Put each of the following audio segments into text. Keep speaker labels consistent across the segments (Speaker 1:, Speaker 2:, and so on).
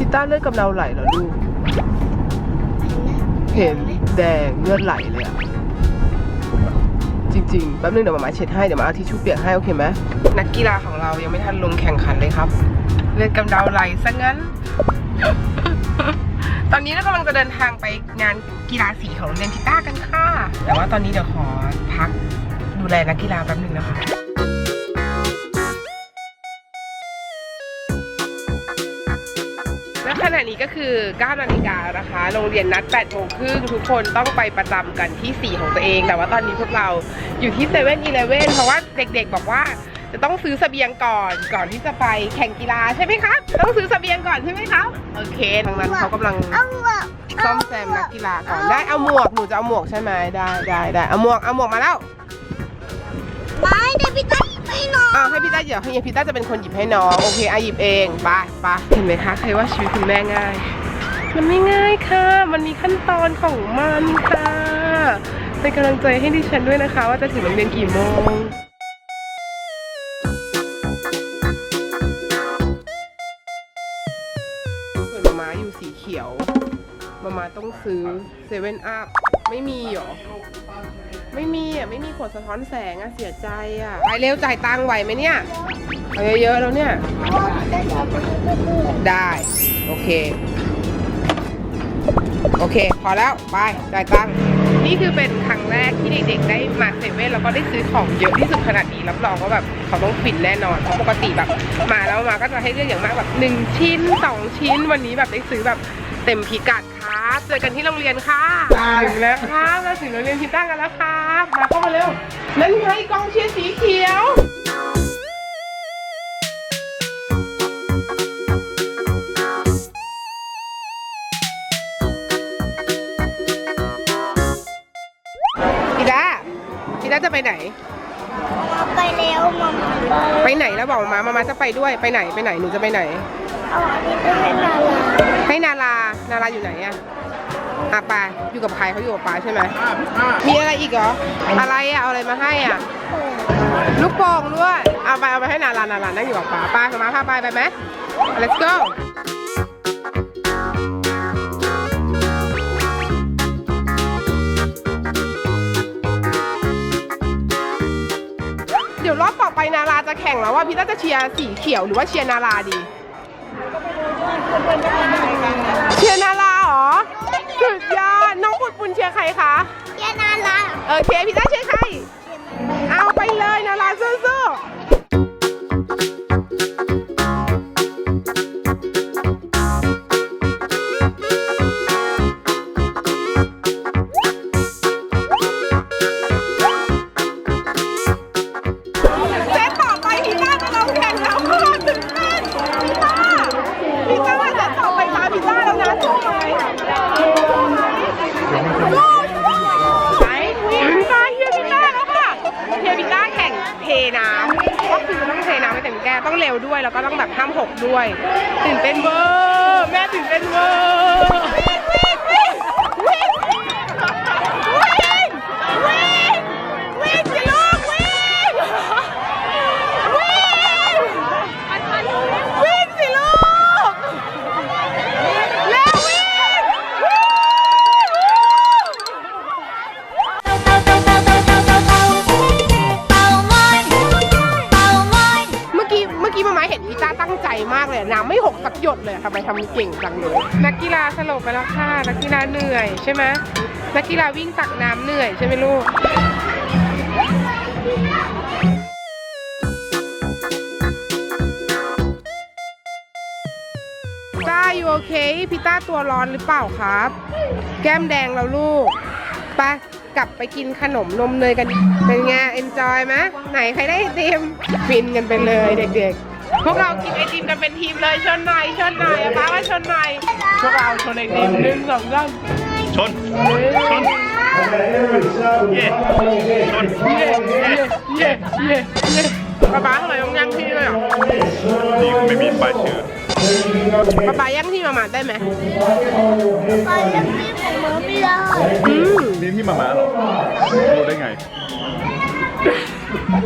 Speaker 1: พิต้าเลือดกำเดาไหลเหรอลูก เห็นแดงเลือดไหลเลยอะจริงๆ แป๊บนึงเดี๋ยวมามาเช็ดให้ เดี๋ยวมาเอาทิชชู่เปียกให้โอเคไหมนักกีฬาของเรายังไม่ทันลงแข่งขันเลยครับ เลือดกำเดาไหลซะงั้น ตอนนี้เรากำลังจะเดินทางไปงานกีฬาสีของโรงเรียนพิต้ากันค่ะ แต่ว่าตอนนี้เดี๋ยวขอพักดูแลนักกีฬาแป๊บนึงนะคะ ณะนี้ก็คือ9นาฬิกานะคะ โรงเรียนนัด8โมงครึ่งทุกคนต้องไปประจำกันที่ 4 ของตัวเอง แต่ว่าตอนนี้พวกเราอยู่ที่7 e เ e ่ e อเพราะว่าเด็กๆบอกว่าจะต้องซื้อเสบียงก่อนก่อนที่จะไปแข่งกีฬาใช่ไหมครับ ต้องซื้อเสบียงก่อนใช่ไหมครับ โอเคทางนั้นเขากำลังซ่อมแซมนักกีฬาก่อนได้เอาหมวกหนูจะเอาหมวกใช่ไหมได้ได้ได้เอาหมวกเอาหมวกมาแล้ว
Speaker 2: ให้น้อง
Speaker 1: อ่าให้พี่ต้าเดี๋ยวให้พี่ต้าจะเป็นคนหยิบให้น้องโอเคอะหยิบเองไปไปเห็นไหมคะใครว่าชีวิตคุณแม่ง่าย มันไม่ง่ายค่ะ มันมีขั้นตอนของมันค่ะเป็นกำลังใจให้ดิฉันด้วยนะคะ ว่าจะถึงโรงเรียนกี่โมงส่วนมามาอยู่สีเขียวมามาต้องซื้อเซเว่นอัพ ไม่มีหรอ ไม่มีอะ ไม่มีขวดสะท้อนแสงอะ เสียใจอะ ไปเร็วจ่ายตังค์ไหวไหมเนี่ยเอาเยอะๆแล้วเนี่ย ได้ โอเค โอเค พอแล้ว ไป จ่ายตังค์ นี่คือเป็นครั้งแรกที่เด็กๆ ได้มาเซเว่นแล้วก็ได้ซื้อของเยอะที่สุดขนาดนี้ รับรองว่าแบบเขาต้องฟินแน่นอน เพราะปกติแบบมาแล้วมาก็จะให้เลือกอย่างมากแบบหนึ่งชิ้นสองชิ้น วันนี้แบบได้ซื้อแบบ เต็มพิกัดครับเจอกันที่โรงเรียนค่ะถึงแล้วครับเราถึงโรงเรียนพิต้ากันแล้วครับมาเข้ามาเร็วนั่นไงกองเชียร์สีเขียวพี่ดาพี่ดาจะไปไหน
Speaker 2: ไปแล้วมัม
Speaker 1: ไปไหนแล้วบอกมามามาจะไปด้วยไปไหนไปไหนหนูจะไปไหน
Speaker 2: เอาอันนี้ไปให้นารา
Speaker 1: ให้นารานาราอยู่ไหนอะอะไปาอยู่กับใครเขาอยู่กับป้าใช่ไหมมีอะไรอีกเหรอ อะไรอะเอาอะไรมาให้อะ ลูกโป่งด้วย เอาไปเอาไปให้นารานารานั่งอยู่กับป้าป้ามาพาไปไปไหม let's go เดี๋ยวรอบต่อไปนาราจะแข่งแล้วว่าพี่ต้าจะเชียร์สีเขียวหรือว่าเชียร์นาราดี เชียร์นาราเหรอสุดยอดน้องปุดปุนเชียร์ใครคะ
Speaker 2: เยนารา
Speaker 1: เออเชียร์พี่ต้าเชียร์ใคร แกต้องเร็วด้วยแล้วก็ต้องแบบห้ามหกด้วยตื่นเต้นเวอร์แม่ตื่นเต้นเวอร์ ไม่หกสักหยดเลยทำไมทำเก่งจังเลย นักกีฬาสลบไปแล้วค่ะ นักกีฬาเหนื่อยใช่ไหมนักกีฬาวิ่งตักน้ำเหนื่อยใช่ไหมลูกต้าอยู่โอเคพี่ต้าตัวร้อนหรือเปล่าครับ แก้มแดงแล้วลูกไปกลับไปกินขนมนมเนยกันเป็นไงเอนจอยไหมไหนใครได้ไอติมฟินกันไปเลยเด็กๆ พวกเรากินไอติมกันเป็นทีมเลยชนหน่อยชนหน่อยป้าว่าชนหน่อยพวกเราชนไอติมหนึ่งสองสาม
Speaker 3: ชน ชน เย่ชน
Speaker 1: เย่เย่เย่เย่เย่ป้าป้าทำไมต้องย่างที่ด้วยอะ
Speaker 3: นี่ไม่มีป้ายชื่อ
Speaker 1: ป้าป้าย่างที่มามาได้ไหม
Speaker 2: ไปเล่นที่ของมือไม่ได้
Speaker 1: อืม
Speaker 3: นี่ที่มาม้าเหรอรู้ได้ไง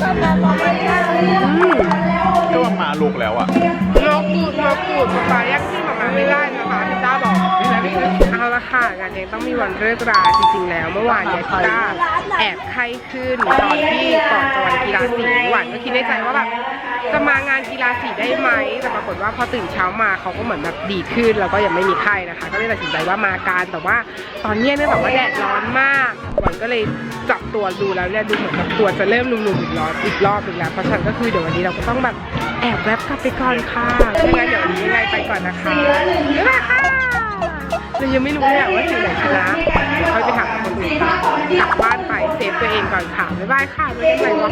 Speaker 2: ทำไมมองไม่ได้
Speaker 1: อืม
Speaker 3: ก็ว่ามา ลูกแล้วอะ
Speaker 1: นกปูดหัวปูดป๊ายังที่หมาไม่ได้นะคะพี่ต้าบอกเอาละค่ะงานเองต้องมีวันเลิกราจริงๆแล้ว เมื่อวานเนี่ยพี่ต้าแอบไข้ขึ้นตอนที่ก่อนจะวันกีฬาสีหวานก็คิดในใจว่าแบบจะมางานกีฬาสีได้ไหมแต่ปรากฏว่าพอตื่นเช้ามาเขาก็เหมือนแบบดีขึ้นแล้วก็ยังไม่มีไข้นะคะ ก็เลยตัดสินใจว่ามาการแต่ว่าตอนเนี้ยเนี่แบบว่าแดดร้อนมากหวานก็เลยจับตัวดูแล้วเนี่ยดูเหมือนแบบตัวจะเริ่มนุ่มๆอีกรอบอีกรอบหนึงแล้วเพราะฉะนั้นก็คือเดี๋ยววันนี้เราก็ต้องแบบ แอบแวบกลับไปก่อนค่ะยังไงเดี๋ยววันนี้ยังไงไปก่อนนะคะบ๊ายบายค่ะเรายังไม่รู้เลยอะว่าถึงไหนกันนะเดี๋ยวค่อยไปถามคนอื่นค่ะกลับบ้านไปเซฟตัวเองก่อนค่ะบ๊ายบายค่ะไม่เป็นไรวะ